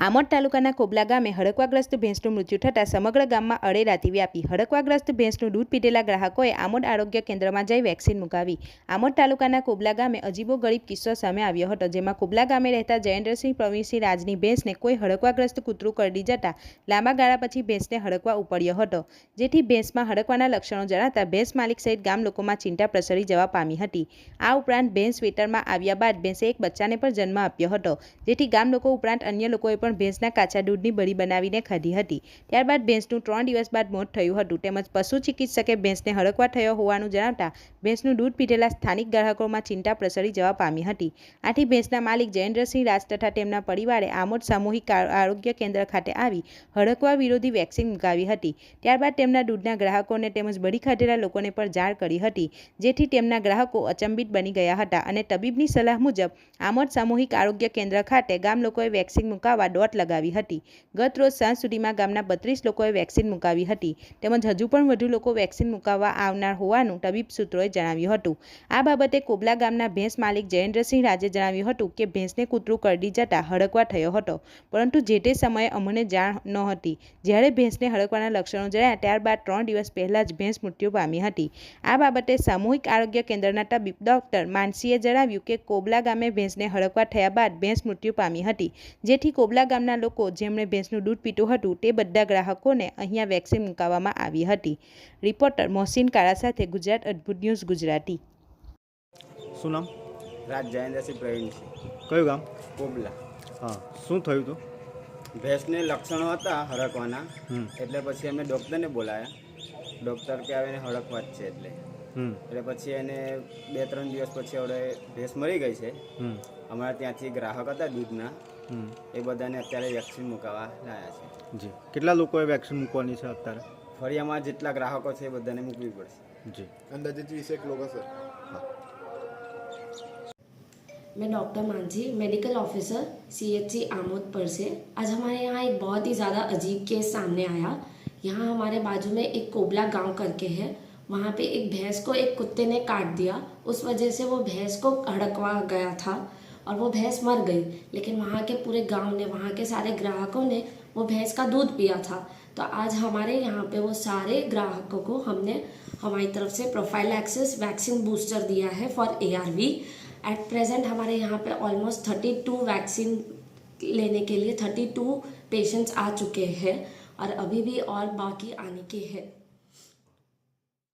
આમોદ તાલુકાના કોબલા ગામે હડકવાગ્રસ્ત ભેંસનું મૃત્યુ થતાં સમગ્ર ગામમાં અડેરાતી વ્યાપી હડકવાગ્રસ્ત ભેંસનું દૂધ પીધેલા ગ્રાહકોએ આમોદ આરોગ્ય કેન્દ્રમાં જઈ વેક્સિન મુકાવી. આમોદ તાલુકાના કોબલા ગામે અજીબો ગરીબ કિસ્સો સામે આવ્યો હતો, જેમાં કોબલા ગામે રહેતા જયેન્દ્રસિંહ પ્રવીણસિંહ રાજની ભેંસને કોઈ હડકવાગ્રસ્ત કૂતરું કરડી જતા લાંબા ગાળા પછી ભેંસને હડકવા ઉપડ્યો હતો, જેથી ભેંસમાં હડકવાના લક્ષણો જણાતા ભેંસ માલિક સહિત ગામ લોકોમાં ચિંતા પ્રસરી જવા પામી હતી. આ ઉપરાંત ભેંસ વેટરમાં આવ્યા બાદ ભેંસે એક બચ્ચાને પણ જન્મ આપ્યો હતો, જેથી ગામ લોકો ઉપરાંત અન્ય લોકોએ પણ ભેંસના કાચા દૂધની બળી બનાવીને ખાધી હતી. ત્યારબાદ ભેંસનું ત્રણ દિવસ બાદ મોત થયું હતું. તેમજ પશુ ચિકિત્સકે ભેંસને હડકવા થયો હોવાનું જણાવતા ભેંસનું દૂધ પીધેલા સ્થાનિક ગ્રાહકોમાં ચિંતા પ્રસરી જવા પામી હતી. આથી ભેંસના માલિક જયેન્દ્રસિંહ રાજ તથા તેમના પરિવારે આમોદ સામૂહિક આરોગ્ય કેન્દ્ર ખાતે આવી હડકવા વિરોધી વેક્સિન મુકાવી હતી. ત્યારબાદ તેમના દૂધના ગ્રાહકોને તેમજ બળી ખાધેલા લોકોને પણ જાણ કરી હતી, જેથી તેમના ગ્રાહકો અચંબિત બની ગયા હતા અને તબીબની સલાહ મુજબ આમોદ સામૂહિક આરોગ્ય કેન્દ્ર ખાતે ગામ લોકોએ વેક્સિન મુકાવવા દોટ લગાવી હતી. ગત રોજ સાંજ સુધીમાં ગામના બત્રીસ લોકોએ વેક્સિન મુકાવી હતી. તેમજ હજુ પણ વધુ લોકો વેક્સિન મુકાવવા આવનાર હોવાનું તબીબ સૂત્રોએ જણાવ્યું હતું. આ બાબતે કોબલા ગામના ભેંસ માલિક જયેન્દ્રસિંહ રાજે જણાવ્યું હતું કે ભેંસને કૂતરું કરડી જતા હડકવા થયો હતો. પરંતુ જે તે સમયે અમને જાણ નહોતી. જ્યારે ભેંસને હડકવાના લક્ષણો જણાયા ત્યારબાદ ત્રણ દિવસ પહેલાં જ ભેંસ મૃત્યુ પામી હતી. આ બાબતે સામૂહિક આરોગ્ય કેન્દ્રના તબીબ ડોક્ટર માનસીએ જણાવ્યું કે કોબલા ગામે ભેંસને હડકવા થયા બાદ ભેંસ મૃત્યુ પામી હતી. જેથી કોબલા ગામના લોકો જેમણે ભેંસનું દૂધ પીતું હતું તે બધા ગ્રાહકોને અહીંયા વેક્સિન મુકાવવામાં આવી હતી. રિપોર્ટર મોહસિન કાળા સાથે ગુજરાત અદ્ભુત ન્યૂઝ ગુજરાતી. શું નામ? રાજ જયેન્દ્રસિંહ પ્રવીણસિંહ કયું ગામ? કોબલા. હા શું થયું હતું? ભેંસને લક્ષણો હતા હરકવાના એટલે પછી અમે ડૉક્ટરને બોલાયા. ડૉક્ટર કે આવે એને હડકવા જ છે એટલે. એટલે પછી એને બે ત્રણ દિવસ પછી હવે ભેંસ મરી ગઈ છે હમ અમારા ત્યાંથી ગ્રાહક હતા દૂધના હમ એ બધાને અત્યારે વેક્સિન મુકાવવા લાયા છે જી કેટલા લોકોએ વેક્સિન મૂકવાની છે અત્યારે ફળિયામાં જેટલા ગ્રાહકો છે એ બધાને મૂકવી પડશે જી अंदाजे तीस एक लोग हैं सर मैं doctor Manjhi medical officer CHC Amod पर से आज हमारे यहाँ एक बहुत ही ज़्यादा अजीब केस सामने आया यहाँ हमारे बाजू में एक कोबला गांव करके है वहाँ पे एक भैंस को एक कुत्ते ने काट दिया। उस वजह से वो भैंस को हड़कवा गया था और वो भैंस मर गई। लेकिन वहाँ के पूरे गाँव ने, वहाँ के सारे ग्राहकों ने वो भैंस का दूध पिया था। तो आज हमारे यहाँ पे वो सारे ग्राहकों को हमने, हमारी तरफ़ से प्रोफ़ाइल एक्सेस वैक्सीन बूस्टर दिया है फॉर एआरवी एट प्रेजेंट हमारे यहाँ पे ऑलमोस्ट थर्टी टू वैक्सीन लेने के लिए थर्टी टू पेशेंट्स आ चुके हैं और अभी भी और बाकी आने के हैं।